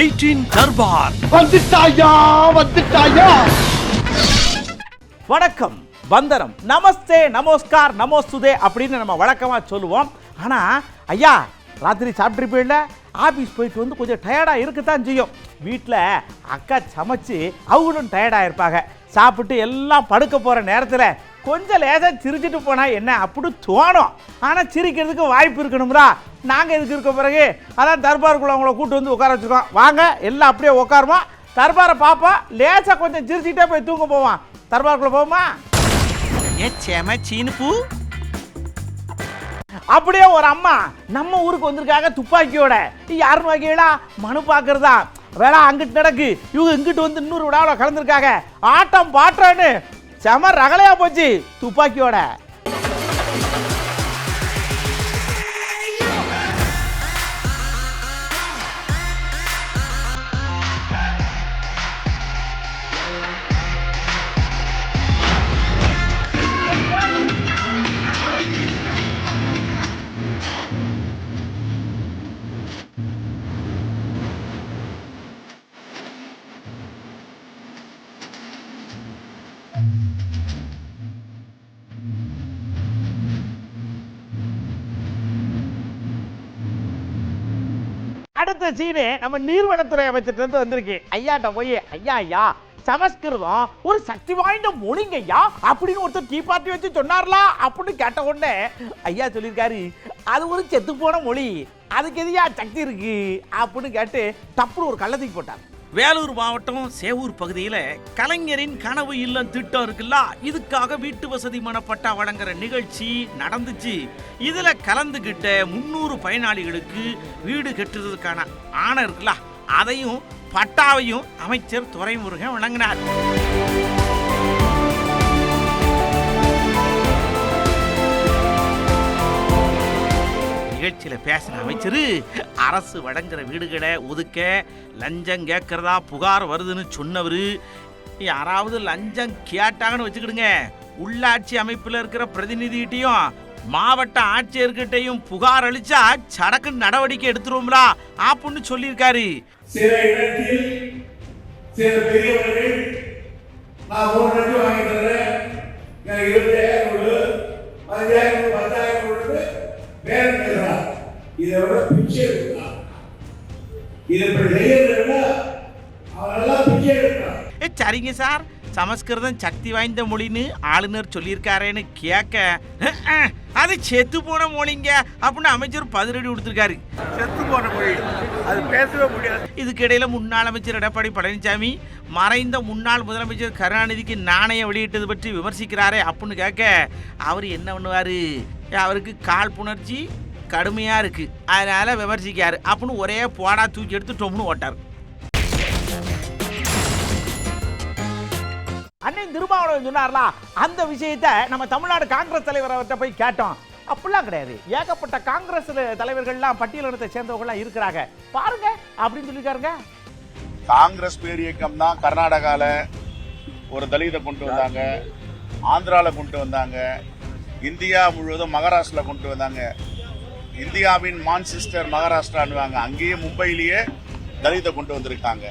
Eighteen Darbar. வந்துட்டாயா வந்துட்டாயா? வணக்கம் வந்தனம். நமஸ்தே நமஸ்கார் நமோஸ்துதே அப்படின்னு நம்ம வழக்கமாக சொல்லுவோம். ஆனால் ஐயா ராத்திரி சாப்பிட்ருப்பீங்கள ஆஃபீஸ் போயிட்டு வந்து கொஞ்சம் டயர்டாக இருக்கத்தான் செய்யும். வீட்டில் அக்கா சமைச்சு அவங்களும் டயர்டாக இருப்பாங்க. சாப்பிட்டு எல்லாம் படுக்க போகிற நேரத்தில் கொஞ்சம் லேசாக சிரிச்சிட்டு போனால் என்ன அப்படி தோணும். ஆனால் சிரிக்கிறதுக்கு வாய்ப்பு இருக்கணும்ரா. நாங்கள் இதுக்கு இருக்க பிறகு? அதான் தர்பாருக்குள்ள அவங்கள கூட்டு வந்து உட்கார வச்சுருக்கோம். வாங்க எல்லாம் அப்படியே உட்காருவோம். தர்பாரை பார்ப்போம் லேசாக கொஞ்சம் சிரிச்சிட்டே போய் தூங்க போவான் தர்பாருக்குள்ள போவோமா? ஏ செம சீனு பூ? அப்படியே ஒரு அம்மா நம்ம ஊருக்கு வந்திருக்காங்க துப்பாக்கியோட. யாருன்னு வகையிலா மனு பார்க்கறதா வேலை அங்கிட்டு நடக்கு. இவங்க இங்கிட்டு வந்து இன்னொரு விழாவில் கலந்துருக்காங்க. ஆட்டம் பாட்டுறேன்னு செம ரகலையா போச்சு துப்பாக்கியோட. அடுத்த சீனு நம்ம நீர்வளத்துறை அமைச்சர்கிட்ட இருந்து வந்திருக்கு. ஐயாட்ட போய் ஐயா ஐயா சமஸ்கிருதம் ஒரு சக்தி வாய்ந்த மொழிங்க ஐயா அப்படின்னு ஒருத்தர் டீ பார்ட்டி வச்சு சொன்னார்லா? அப்படின்னு கேட்ட உடனே ஐயா சொல்லியிருக்காரு அது ஒரு செத்து போன மொழி. அதுக்கு எதையா சக்தி இருக்கு? அப்படின்னு கேட்டு தப்புன்னு ஒரு கள்ளத்துக்கு போட்டார். வேலூர் மாவட்டம் சேவூர் பகுதியில் கலைஞரின் கனவு இல்லம் திட்டம் இருக்குல்ல? இதுக்காக வீட்டு வசதி மனப்பட்டா வழங்குற நிகழ்ச்சி நடந்துச்சு. இதுல கலந்துகிட்ட முன்னூறு பயனாளிகளுக்கு வீடு கட்டுறதுக்கான ஆணை இருக்குல்ல? அதையும் பட்டாவையும் அமைச்சர் துரைமுருகன் வழங்கினார். நிகழ்ச்சியில் பேசின அமைச்சர் அரசு வழங்குற வீடுகளை ஒதுக்க லஞ்சம் கேட்குறதா புகார் வருதுன்னு சொன்னவர். யாராவது லஞ்சம் கேட்டாங்கன்னு வச்சுக்கிடுங்க. உள்ளாட்சி அமைப்பில் இருக்கிற பிரதிநிதிகிட்டையும் மாவட்ட ஆட்சியர்கிட்டையும் புகார் அளிச்சா சடக்கு நடவடிக்கை எடுத்துருவோம்லா. அப்படின்னு சொல்லியிருக்காரு. சில இடத்தில் சில பெரியவர்கள் நான் ஒரு வாங்கி சார் சமஸ்கிருதம் சக்தி வாய்ந்த மொழின்னு ஆளுநர் சொல்லியிருக்காரேன்னு கேட்க "அஹ், அஹ், அது செத்து போன மொழிங்க அப்படின்னு அமைச்சர் பதிலடி கொடுத்துருக்காரு. செத்து போன மொழி. அது பேசவே முடியாது. இதுக்கிடையில முன்னாள் அமைச்சர் எடப்பாடி பழனிசாமி மறைந்த முன்னாள் முதலமைச்சர் கருணாநிதிக்கு நாணயம் வெளியிட்டது பற்றி விமர்சிக்கிறாரே அப்படின்னு கேட்க அவர் என்ன பண்ணுவாரு? அவருக்கு காழ்ப்புணர்ச்சி கடுமையா இருக்கு. அதனால விமர்சிக்காரு அப்படின்னு ஒரே போடா தூக்கி எடுத்து டொம்னு ஓட்டார். அன்னை திருமாவளவன் சொன்னார்ல அந்த விஷயத்தை நம்ம தமிழ்நாடு காங்கிரஸ் தலைவர் அவர்கிட்ட போய் கேட்டோம். அப்படிலாம் கிடையாது. ஏகப்பட்ட காங்கிரஸ் தலைவர்கள்லாம் பட்டியலினத்தை சேர்ந்தவங்களாம் இருக்கிறாங்க. பாருங்க அப்படின்னு சொல்லியிருக்காருங்க. காங்கிரஸ் பேர் இயக்கம் தான் கர்நாடகாவில் ஒரு தலிதை கொண்டு வந்தாங்க ஆந்திராவில் கொண்டு வந்தாங்க இந்தியா முழுவதும் மகாராஷ்டிரில் கொண்டு வந்தாங்க. இந்தியாவின் மான்செஸ்டர் மகாராஷ்டிரான்னுவாங்க. அங்கேயே மும்பையிலேயே தலிதை கொண்டு வந்திருக்காங்க.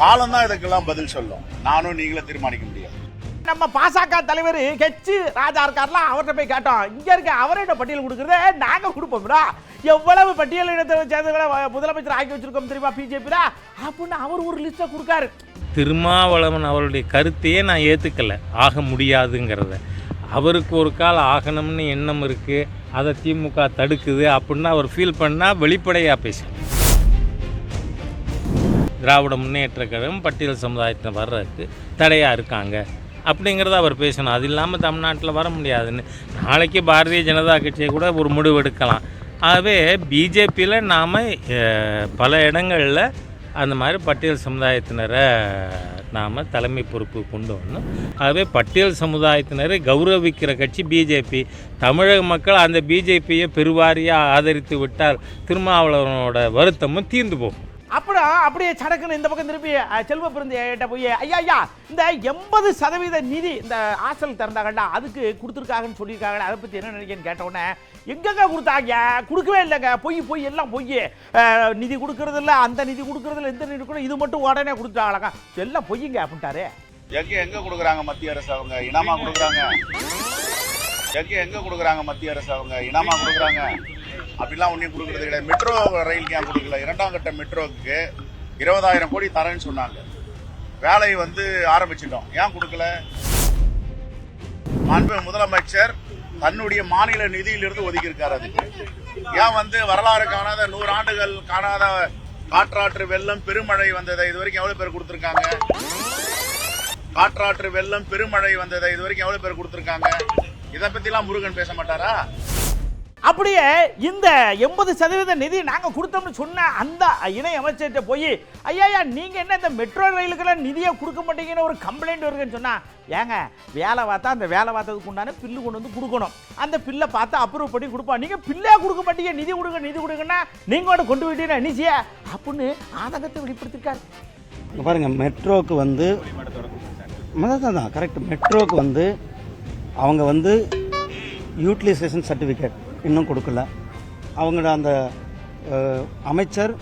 காலம் தான் இதுக்கெல்லாம் பதில் சொல்லும். நானும் நீங்களும் தீர்மானிக்க நம்ம பாசக தலைவர் ஹெச் ராஜா இருக்கார்ல அவர்கிட்ட போய் கேட்டோம். இங்க இருக்க அவரோட பட்டியல் கொடுக்குறத நாங்க கொடுப்போம்டா. எவ்வளவு பட்டியல் இடத்தை சேர்ந்தவங்களை முதலமைச்சர் ஆக்கி வச்சிருக்கோம் தெரியுமா பிஜேபியில? அப்படின்னு அவர் ஒரு லிஸ்ட்டை கொடுக்காரு. திருமாவளவன் அவருடைய கருத்தையே நான் ஏற்றுக்கல ஆக முடியாதுங்கிறத. அவருக்கு ஒரு கால் ஆகணும்னு எண்ணம் இருக்குது அதை திமுக தடுக்குது அப்படின்னு அவர் ஃபீல் பண்ணால் வெளிப்படையாக பேசும் திராவிட முன்னேற்ற கழகம் பட்டியல் சமுதாயத்தில் வர்றதுக்கு தடையாக இருக்காங்க. அப்படிங்கிறத அவர் பேசணும். அது இல்லாமல் தமிழ்நாட்டில் வர முடியாதுன்னு. நாளைக்கு பாரதிய ஜனதா கட்சியை கூட ஒரு முடிவு எடுக்கலாம். ஆகவே பிஜேபியில் நாம் பல இடங்களில் அந்த மாதிரி பட்டியல் சமுதாயத்தினரை நாம் தலைமை பொறுப்பு கொண்டு வரணும். ஆகவே பட்டியல் சமுதாயத்தினரை கௌரவிக்கிற கட்சி பிஜேபி. தமிழக மக்கள் அந்த பிஜேபியை பெருவாரியாக ஆதரித்து விட்டால் திருமாவளவனோட வருத்தமும் தீர்ந்து போகும். அப்புறம் அப்படியே சடக்குன்னு இந்த பக்கம் திருப்பி செல்வ பிறந்த போய் ஐயா ஐயா இந்த எண்பது சதவீத நிதி இந்த ஹாஸ்டல் திறந்தாங்கடா அதுக்கு கொடுத்துருக்காங்கன்னு சொல்லியிருக்காங்க அதை பற்றி என்ன நினைக்கிறேன்னு கேட்ட உடனே கொடுத்தாங்க? கொடுக்கவே இல்லைங்க. பொய் பொய் எல்லாம் பொய். நிதி கொடுக்கறது இல்லை அந்த நிதி கொடுக்கறது இல்லை இந்த நிதி கொடுக்கணும் இது மட்டும் உடனே கொடுத்தாங்களாங்க எல்லாம் பொய்யுங்க அப்படின்ட்டாரு. எங்க எங்க கொடுக்குறாங்க மத்திய அரசு அவங்க? இனாமா கொடுக்குறாங்க. எங்க எங்க கொடுக்குறாங்க மத்திய அரசு அவங்க? இனாமா கொடுக்குறாங்க. அப்படிலாம் ஒன்றும் கொடுக்குறது கிடையாது. மெட்ரோ ரயிலுக்கு ஏன் கொடுக்கல? இரண்டாம் கட்ட மெட்ரோவுக்கு இருபதாயிரம் கோடி தரேன்னு சொன்னாங்க. வேலையை வந்து ஆரம்பிச்சிட்டோம். ஏன் கொடுக்கல? மாண்பு முதலமைச்சர் தன்னுடைய மாநில நிதியிலிருந்து ஒதுக்கியிருக்காரு அதுக்கு. ஏன் வந்து வரலாறு காணாத நூறு ஆண்டுகள் காணாத காற்றாற்று வெள்ளம் பெருமழை வந்ததை இது வரைக்கும் எவ்வளவு பேர் கொடுத்துருக்காங்க? காற்றாற்று வெள்ளம் பெருமழை வந்ததை இது வரைக்கும் எவ்வளவு பேர் கொடுத்துருக்காங்க? இதை பத்திலாம் முருகன் பேச மாட்டாரா? அப்படியே இந்த எண்பது சதவீத நிதி நாங்கள் கொடுத்தோம்னு சொன்ன அந்த இணை அமைச்சர்கிட்ட போய் ஐயா நீங்கள் என்ன இந்த மெட்ரோ ரயிலுக்கெல்லாம் நிதியை கொடுக்க மாட்டீங்கன்னு ஒரு கம்ப்ளைண்ட் வருதுன்னு சொன்னால் ஏங்க வேலை பார்த்தா அந்த வேலை பார்த்ததுக்கு உண்டான பில்லு கொண்டு வந்து கொடுக்கணும். அந்த பில்லை பார்த்து அப்ரூவ் பண்ணி கொடுப்போம் நீங்கள் பில்லே கொடுக்க மாட்டீங்க. நிதி கொடுங்க நிதி கொடுங்கன்னா நீங்கள் கொண்டு கொண்டு போயிட்டீங்க. நிச்சய அப்படின்னு ஆதங்கத்தை வெளிப்படுத்திருக்காரு. பாருங்கள் மெட்ரோவுக்கு வந்து தான் கரெக்ட் மெட்ரோவுக்கு வந்து அவங்க வந்து யூட்டிலைசேஷன் சர்டிஃபிகேட் இன்னும் கொடுக்கல. அவங்களோட அந்த அமைச்சர்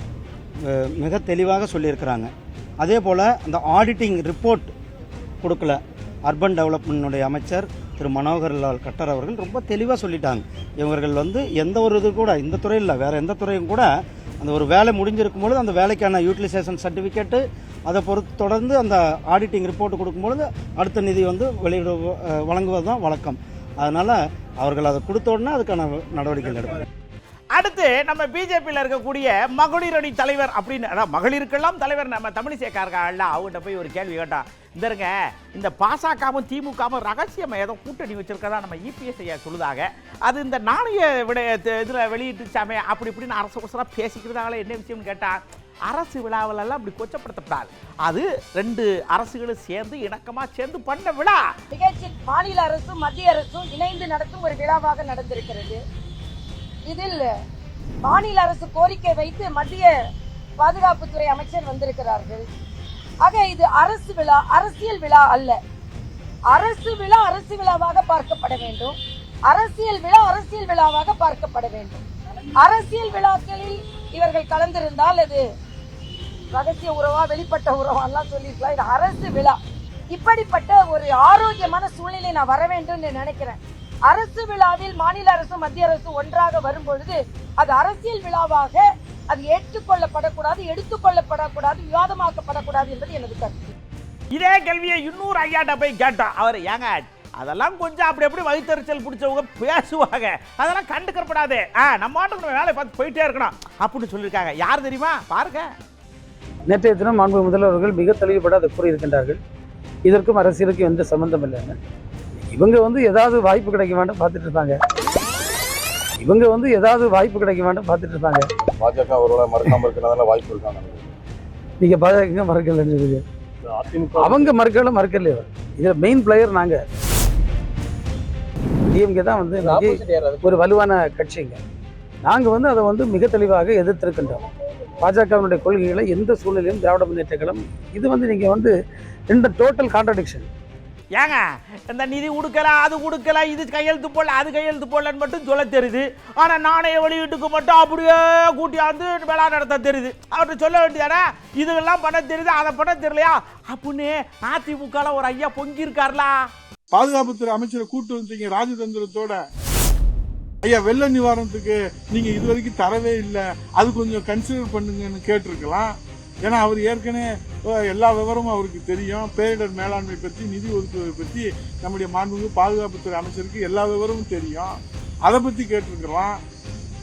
மிக தெளிவாக சொல்லியிருக்கிறாங்க. அதே போல் அந்த ஆடிட்டிங் ரிப்போர்ட் கொடுக்கல. அர்பன் டெவலப்மெண்ட்டுடைய அமைச்சர் திரு மனோகர் லால் கட்டர் அவர்கள் ரொம்ப தெளிவாக சொல்லிட்டாங்க. இவர்கள் வந்து எந்த ஒரு இது கூட இந்த துறையில் இல்லை வேறு எந்த துறையும் கூட அந்த ஒரு வேலை முடிஞ்சிருக்கும் பொழுது அந்த வேலைக்கான யூட்டிலைசேஷன் சர்டிஃபிகேட்டு அதை பொறுத்து தொடர்ந்து அந்த ஆடிட்டிங் ரிப்போர்ட் கொடுக்கும்பொழுது அடுத்த நிதி வந்து வெளியிட வழங்குவது தான் வழக்கம். அதனால் அவர்கள் அதை கொடுத்த அதுக்கான நடவடிக்கைகள் எடுப்பாங்க. அடுத்து நம்ம பிஜேபியில் இருக்கக்கூடிய மகளிர் அணி தலைவர் அப்படின்னு அதான் மகளிருக்கெல்லாம் தலைவர் நம்ம தமிழிசைக்காரர்கள அவங்ககிட்ட போய் ஒரு கேள்வி கேட்டான் இந்த இருங்க இந்த பாசகவும் திமுகவும் ரகசியமாக ஏதோ கூட்டணி வச்சிருக்கதா நம்ம இபிஎஸ் ஐயா சொல்லுதாக. அது இந்த நாணய விட இதில் வெளியிட்டுச்சாமே அப்படி இப்படின்னு அரசு அவசரம் பேசிக்கிறதாங்களே என்ன விஷயம்னு கேட்டால் அரசு விழாவிலெல்லாம் அப்படி கொச்சப்படுத்தப்படாது அது ரெண்டு அரசுகளும் சேர்ந்து இணக்கமாக சேர்ந்து பண்ண விழா. நிகழ்ச்சியில் மாநில அரசும் மத்திய அரசும் இணைந்து நடத்தும் ஒரு விழாவாக நடந்திருக்கிறது. இதில் மாநில அரசு கோரிக்கை வைத்து மத்திய பாதுகாப்புத்துறை அமைச்சர் வந்திருக்கிறார்கள். ஆக இது அரசு விழா அரசியல் விழா அல்ல. அரசு விழா அரசு விழாவாக பார்க்கப்பட வேண்டும். அரசியல் விழா அரசியல் விழாவாக பார்க்கப்பட வேண்டும். அரசியல் விழாக்களில் இவர்கள் கலந்திருந்தால் அது ரகசிய உறவா வெளிப்பட்ட உறவாலாம் சொல்லியிருக்கலாம் இது அரசு விழா. இப்படிப்பட்ட ஒரு ஆரோக்கியமான சூழ்நிலை நான் வர வேண்டும் நினைக்கிறேன். அரசு விழாவில் மாநில அரசு மத்திய அரசு ஒன்றாக வரும்பொழுது அது அரசியல் விழாவாக அது ஏற்றுக்கொள்ளப்படக்கூடாது எடுத்துக்கொள்ளப்படக்கூடாது விவாதமாக்கப்படக்கூடாது என்பது எனது கருத்து. இதே கேள்வியை இன்னொரு ஐயாட்ட போய் கேட்டோம் அவர் ஏங்க அதெல்லாம் கொஞ்சம் அப்படி எப்படி வயிற்றுச்சல் பிடிச்சவங்க பேசுவாங்க. அதெல்லாம் கண்டுக்கப்படாது ஆ நம்ம ஆட்டுக்கு நம்ம வேலையை பார்த்து போயிட்டே இருக்கணும். அப்படின்னு சொல்லியிருக்காங்க. யார் தெரியுமா? பாருங்க. நேற்றைய தினம் மாண்பு முதல்வர்கள் மிக தெளிவுபட அதை கூறியிருக்கின்றார்கள். இதற்கும் அரசியலுக்கும் எந்த சம்பந்தம் இல்லைன்னு. இவங்க வந்து ஏதாவது வாய்ப்பு கிடைக்க வேண்டும் பார்த்துட்டு இருப்பாங்க. இவங்க வந்து ஏதாவது வாய்ப்பு கிடைக்க வேண்டும் பார்த்துட்டு இருப்பாங்க. பாஜக ஒருவேளை மறுக்காம இருக்கிறதுனால வாய்ப்பு இருக்காங்க. நீங்க பாஜக மறுக்கலன்னு அவங்க மறுக்கல மறுக்கலையோ? இதுல மெயின் பிளேயர் நாங்க. டிஎம்கே தான் வந்து ஒரு வலுவான கட்சிங்க. நாங்க வந்து அதை வந்து மிக தெளிவாக எதிர்த்திருக்கின்றோம். பாஜகவினுடைய கொள்கைகளை எந்த சூழ்நிலையும் திராவிட முன்னேற்ற கழகம் இது வந்து நீங்க வந்து ரெண்டு டோட்டல் கான்ட்ரடிக்ஷன் ஏங்க இந்த நிதி கொடுக்கல அது கொடுக்கல இது கையெழுத்து போடல அது கையெழுத்து போடலன்னு மட்டும் சொல்ல தெரியுது. ஆனா நாணய வெளியீட்டுக்கு மட்டும் அப்படியே கூட்டியாந்து விழா நடத்த தெரியுது. அவர்கிட்ட சொல்ல வேண்டியதானே? இதெல்லாம் பண்ண தெரியுது அதை பண்ண தெரியலையா? அப்படின்னு அதிமுகல ஒரு ஐயா பொங்கி இருக்கார்லா பாதுகாப்புத்துறை அமைச்சரை கூட்டு வந்தீங்க ராஜதந்திரத்தோட. ஐயா வெள்ள நிவாரணத்துக்கு நீங்க இது வரைக்கும் தரவே இல்லை. அது கொஞ்சம் கன்சிடர் பண்ணுங்கன்னு கேட்டிருக்கலாம். ஏன்னா அவர் ஏற்கனவே எல்லா விவரமும் அவருக்கு தெரியும். பேரிடர் மேலாண்மை பற்றி நிதி ஒதுக்குவதை பற்றி நம்முடைய மாண்புமிகு பாதுகாப்புத்துறை அமைச்சருக்கு எல்லா விவரமும் தெரியும். அதை பற்றி கேட்டிருக்கலாம்.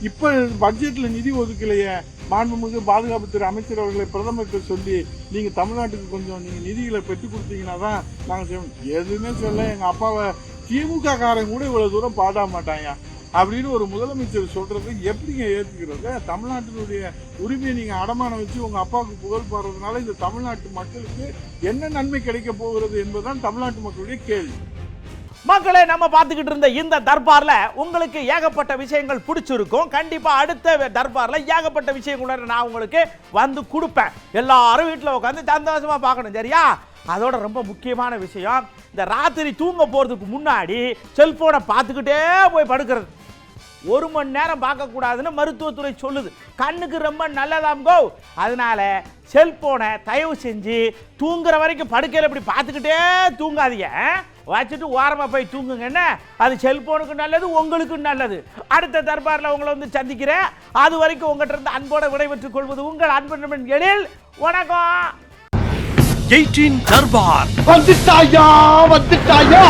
இப்போ பட்ஜெட்டில் நிதி ஒதுக்கலையே மாண்புமிகு பாதுகாப்புத்துறை அமைச்சர் அவர்களை பிரதமர்கிட்ட சொல்லி நீங்கள் தமிழ்நாட்டுக்கு கொஞ்சம் நீங்கள் நிதிகளை பெற்று கொடுத்தீங்கன்னா தான் நாங்கள் செய்வோம். எதுவுமே சொல்ல எங்கள் அப்பாவை திமுக காரங்க கூட இவ்வளோ தூரம் பாட மாட்டாங்க அப்படின்னு ஒரு முதலமைச்சர் சொல்றது எப்படிங்க ஏற்றுக்கிறது தமிழ்நாட்டினுடைய உரிமையை நீங்கள் அடமானம் வச்சு உங்கள் அப்பாவுக்கு புகழ் பாடுறதுனால இந்த தமிழ்நாட்டு மக்களுக்கு என்ன நன்மை கிடைக்க போகிறது என்பதுதான் தமிழ்நாட்டு மக்களுடைய கேள்வி. மக்களே நம்ம பார்த்துக்கிட்டு இருந்த இந்த தர்பாரில் உங்களுக்கு ஏகப்பட்ட விஷயங்கள் பிடிச்சிருக்கும். கண்டிப்பாக அடுத்த தர்பாரில் ஏகப்பட்ட விஷயங்களோட நான் உங்களுக்கு வந்து கொடுப்பேன். எல்லாரும் வீட்டில் உட்காந்து சந்தோஷமாக பார்க்கணும் சரியா? அதோட ரொம்ப முக்கியமான விஷயம் இந்த ராத்திரி தூங்க போகிறதுக்கு முன்னாடி செல்ஃபோனை பார்த்துக்கிட்டே போய் படுக்கிறது. ஒரு மணி நேரம் பார்க்கக்கூடாதுன்னு மருத்துவத்துறை சொல்லுது. கண்ணுக்கு ரொம்ப நல்லதாம்கோ அதனால செல்போனை தயவு செஞ்சு தூங்குற வரைக்கும் படுக்கையில் இப்படி பார்த்துக்கிட்டே தூங்காதீங்க? வச்சுட்டு ஓரமாக போய் தூங்குங்க. என்ன? அது செல்போனுக்கு நல்லது உங்களுக்கு நல்லது. அடுத்த தர்பாரில் உங்களை வந்து சந்திக்கிறேன். அது வரைக்கும் உங்கள்கிட்ட இருந்து அன்போட விடைபெற்றுக் கொள்வது உங்கள் அன்பு நண்பன் எழில். வணக்கம். வந்துட்டாயா வந்துட்டாயா?